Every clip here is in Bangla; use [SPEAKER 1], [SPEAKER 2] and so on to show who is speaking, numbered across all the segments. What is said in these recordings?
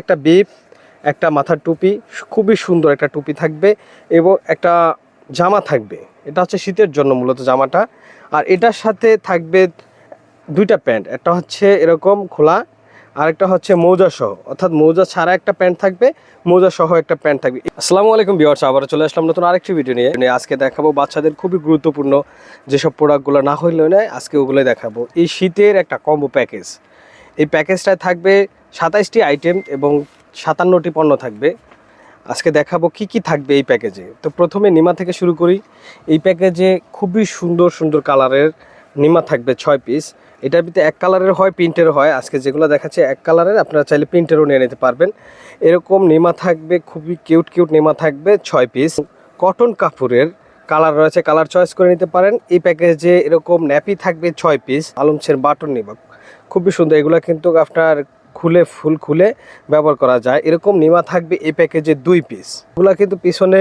[SPEAKER 1] একটা বিপ, একটা মাথার টুপি, খুবই সুন্দর একটা টুপি থাকবে এবং একটা জামা থাকবে। এটা হচ্ছে শীতের জন্য মূলত জামাটা। আর এটার সাথে থাকবে দুইটা প্যান্ট, একটা হচ্ছে এরকম খোলা আর একটা হচ্ছে মৌজা সহ। অর্থাৎ মৌজা ছাড়া একটা প্যান্ট থাকবে, মৌজা সহ একটা প্যান্ট থাকবে। আসসালামু আলাইকুম বিয়ার্স আবার চলে আসলাম নতুন আরেকটি ভিডিও নিয়ে আজকে দেখাবো বাচ্চাদের খুবই গুরুত্বপূর্ণ যেসব প্রোডাক্টগুলো না হইলেও নয়, আজকে ওগুলোই দেখাবো। এই শীতের একটা কম্বো প্যাকেজ। এই প্যাকেজটায় থাকবে সাতাইশটি আইটেম এবং সাতান্নটি পণ্য থাকবে। আজকে দেখাবো কি কি থাকবে এই প্যাকেজে। তো প্রথমে নিমা থেকে শুরু করি। এই প্যাকেজে খুবই সুন্দর সুন্দর কালারের নিমা থাকবে ছয় পিস। এটার ভিতরে এক কালারের হয়, প্রিন্টের হয়। আজকে যেগুলো দেখাচ্ছে এক কালারের, আপনারা চাইলে প্রিন্টেরও নিয়ে নিতে পারবেন। এরকম নিমা থাকবে, খুবই কিউট কিউট নিমা থাকবে ছয় পিস। কটন কাপড়ের কালার রয়েছে, কালার চয়েস করে নিতে পারেন। এই প্যাকেজে এরকম ন্যাপি থাকবে ছয় পিস, আলমছের বাটন নিমা। খুবই সুন্দর। এগুলো কিন্তু আপনার খুলে, ফুল খুলে ব্যবহার করা যায়। এরকম নিমা থাকবে এই প্যাকেজে দুই পিস এগুলো কিন্তু পিছনে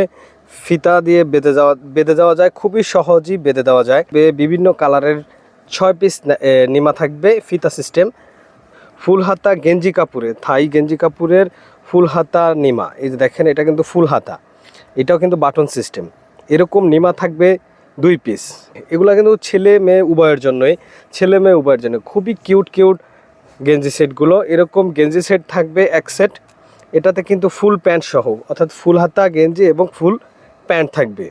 [SPEAKER 1] ফিতা দিয়ে বেঁধে যাওয়া বেঁধে যাওয়া যায়, খুবই সহজেই বেঁধে দেওয়া যায়। বিভিন্ন কালারের ছয় পিস নিমা থাকবে ফিতা সিস্টেম ফুল হাতা গেঞ্জি কাপড়ের, থাই গেঞ্জি কাপুরের ফুল হাতা নিমা। এই যে দেখেন, এটা কিন্তু ফুল হাতা। এটাও কিন্তু বাটন সিস্টেম এরকম নিমা থাকবে দুই পিস এগুলা কিন্তু ছেলে মেয়ে উভয়ের জন্যই ছেলে মেয়ে উভয়ের জন্য খুবই কিউট কিউট গেঞ্জি সেটগুলো। এরকম গেঞ্জি সেট থাকবে এক সেট। এটাতে কিন্তু ফুল প্যান্ট সহ, অর্থাৎ ফুল হাতা, গেঞ্জি এবং ফুল প্যান্ট থাকবে।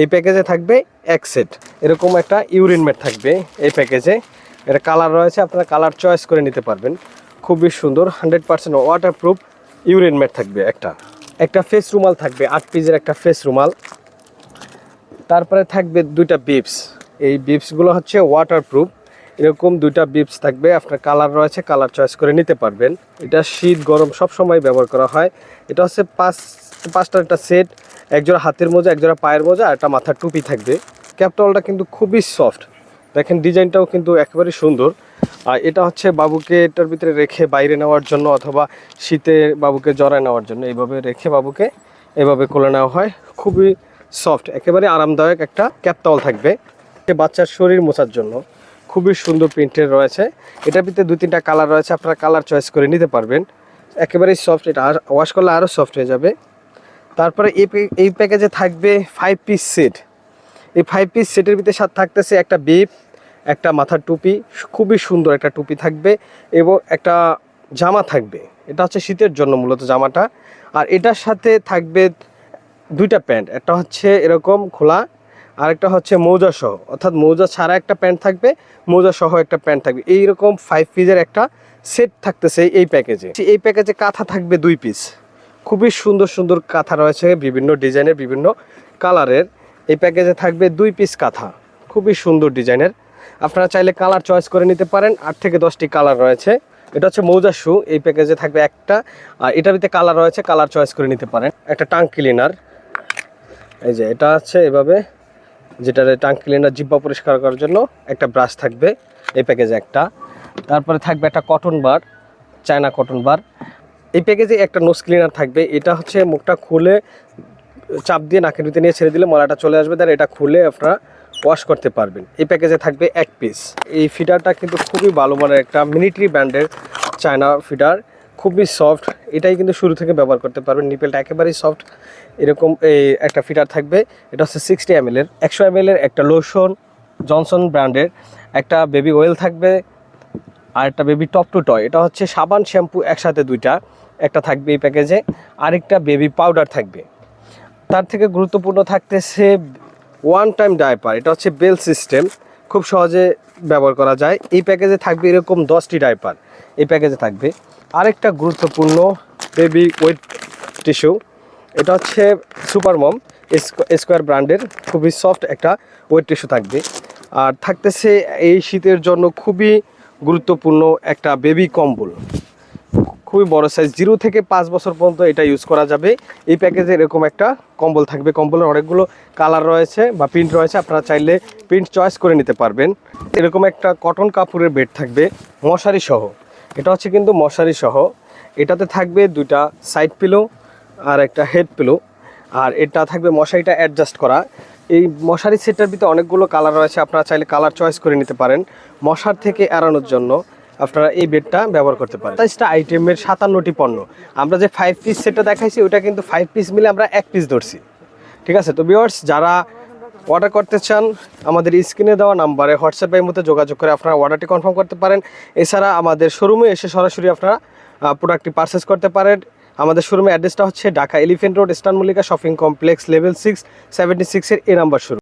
[SPEAKER 1] এই প্যাকেজে থাকবে এক সেট। এরকম একটা ইউরিন ম্যাট থাকবে এই প্যাকেজে। এটা কালার রয়েছে, আপনারা কালার চয়েস করে নিতে পারবেন। খুবই সুন্দর, hundred percent waterproof urine mat থাকবে একটা। একটা ফেস রুমাল থাকবে, আট পিসের একটা ফেস রুমাল। তারপরে থাকবে দুইটা বিপস। এই বিপসগুলো হচ্ছে ওয়াটারপ্রুফ এরকম দুইটা বিপস থাকবে, আপনার কালার রয়েছে কালার চয়েস করে নিতে পারবেন। এটা শীত, গরম সব সময় ব্যবহার করা হয়। এটা হচ্ছে পাঁচ পাঁচটার একটা সেট একজোড়া হাতের মোজা, একজোড়া পায়ের মোজা আর একটা মাথার টুপি থাকবে। ক্যাপটলটা কিন্তু খুবই সফট দেখেন ডিজাইনটাও কিন্তু একেবারে সুন্দর। আর এটা হচ্ছে বাবুকে এটার ভিতরে রেখে বাইরে নেওয়ার জন্য অথবা শীতে বাবুকে জড়ায় নেওয়ার জন্য এইভাবে রেখে বাবুকে এভাবে কোলে নেওয়া হয়। খুবই সফট একেবারে আরামদায়ক একটা ক্যাপটাওয়াল থাকবে। বাচ্চার শরীর মোছার জন্য। খুবই সুন্দর প্রিন্টের রয়েছে। এটার ভিতরে দু তিনটা কালার রয়েছে, আপনারা কালার চয়েস করে নিতে পারবেন। একেবারেই সফট এটা ওয়াশ করলে আরও সফট হয়ে যাবে। তারপরে এই এই প্যাকেজে থাকবে ফাইভ পিস সেট এই ফাইভ পিস সেটের ভিতরে সাথে থাকতেছে একটা বিপ একটা মাথার টুপি, খুবই সুন্দর একটা টুপি থাকবে এবং একটা জামা থাকবে। এটা হচ্ছে শীতের জন্য মূলত জামাটা। আর এটার সাথে থাকবে দুইটা প্যান্ট, একটা হচ্ছে এরকম খোলা আর একটা হচ্ছে মৌজা সহ। অর্থাৎ মৌজা ছাড়া একটা প্যান্ট থাকবে, মৌজা সহ একটা প্যান্ট থাকবে। এইরকম ফাইভ পিসের একটা সেট থাকতেছে এই প্যাকেজে এই প্যাকেজে কাঁথা থাকবে দুই পিস খুবই সুন্দর সুন্দর কাঁথা রয়েছে, বিভিন্ন ডিজাইনের, বিভিন্ন কালারের। এই প্যাকেজে থাকবে দুই পিস কাঁথা। খুবই সুন্দর ডিজাইনের। আপনারা চাইলে কালার চয়েস করে নিতে পারেন। আট থেকে দশটি কালার রয়েছে। এটা হচ্ছে মৌজা শু এই প্যাকেজে থাকবে একটা। আর এটার ভিতরে কালার রয়েছে কালার চয়েস করে নিতে পারেন। একটা টাং ক্লিনার এই যে এটা আছে এভাবে। যেটা টাং ক্লিনার জিব্বা পরিষ্কার করার জন্য একটা ব্রাশ থাকবে, এই প্যাকেজে একটা। তারপরে থাকবে একটা cotton bar China cotton bar এই প্যাকেজে একটা নোজ ক্লিনার থাকবে, এটা হচ্ছে মুখটা খুলে চাপ দিয়ে নাকের ভিতরে নিয়ে ছেড়ে দিলে মলাটা চলে আসবে তার এটা খুলে আপনারা ওয়াশ করতে পারবেন। এই প্যাকেজে থাকবে এক পিস এই ফিডারটা কিন্তু খুবই ভালো মানের একটা মিলিটারি ব্র্যান্ডের চায়না ফিডার খুবই সফট এটাই কিন্তু শুরু থেকে ব্যবহার করতে পারবেন। নিপেলটা একেবারেই সফট এরকম এই একটা ফিটার থাকবে। এটা হচ্ছে সিক্সটি এম এর। একশো এম এর একটা লোশন জনসন ব্র্যান্ডের একটা বেবি অয়েল থাকবে, আর একটা বেবি টপ টু টয় এটা হচ্ছে সাবান শ্যাম্পু একসাথে দুইটা, একটা থাকবে এই প্যাকেজে আরেকটা বেবি পাউডার থাকবে। তার থেকে গুরুত্বপূর্ণ থাকতেছে ওয়ান টাইম ডাইপার এটা হচ্ছে বেল সিস্টেম খুব সহজে ব্যবহার করা যায়। এই প্যাকেজে থাকবে এরকম দশটি ডাইপার। এই প্যাকেজে থাকবে আরেকটা গুরুত্বপূর্ণ বেবি ওয়েট টিস্যু এটা হচ্ছে সুপারমম স্কোয়ার ব্র্যান্ডের খুবই সফট একটা ওয়েট টিস্যু থাকবে। আর থাকতেছে এই শীতের জন্য খুবই গুরুত্বপূর্ণ একটা বেবি কম্বল। খুবই বড় সাইজ জিরো থেকে পাঁচ বছর পর্যন্ত এটা ইউজ করা যাবে। এই প্যাকেজে এরকম একটা কম্বল থাকবে। কম্বলের অনেকগুলো কালার রয়েছে বা প্রিন্ট রয়েছে। আপনারা চাইলে প্রিন্ট চয়েস করে নিতে পারবেন। এরকম একটা কটন কাপড়ের বেড থাকবে মশারি সহ। এটা হচ্ছে কিন্তু মশারি সহ। এটাতে থাকবে দুইটা সাইড পিলো আর একটা হেড পিলো আর এটা থাকবে মশারিটা অ্যাডজাস্ট করা। এই মশারি সেটটার ভিতরে অনেকগুলো কালার রয়েছে। আপনারা চাইলে কালার চয়েস করে নিতে পারেন। মশার থেকে এড়ানোর জন্য আপনারা এই বেডটা ব্যবহার করতে পারেন। সাতাইশটা আইটেমের সাতান্নটি পণ্য। আমরা যে ফাইভ পিস সেটটা দেখাইছি ওটা কিন্তু ফাইভ পিস মিলে আমরা এক পিস ধরছি। ঠিক আছে? তো ভিউয়ার্স যারা অর্ডার করতে চান, আমাদের স্ক্রিনে দেওয়া নাম্বারে হোয়াটসঅ্যাপের মধ্যে যোগাযোগ করে আপনারা অর্ডারটি কনফার্ম করতে পারেন। এছাড়া আমাদের শোরুমে এসে সরাসরি আপনারা প্রোডাক্টটি পারচেস করতে পারেন। আমাদের শোরুমের অ্যাড্রেসটা হচ্ছে Dhaka Elephant Road Eastern Mallika Shopping Complex level six seventy সিক্সের এ নাম্বার শোরুম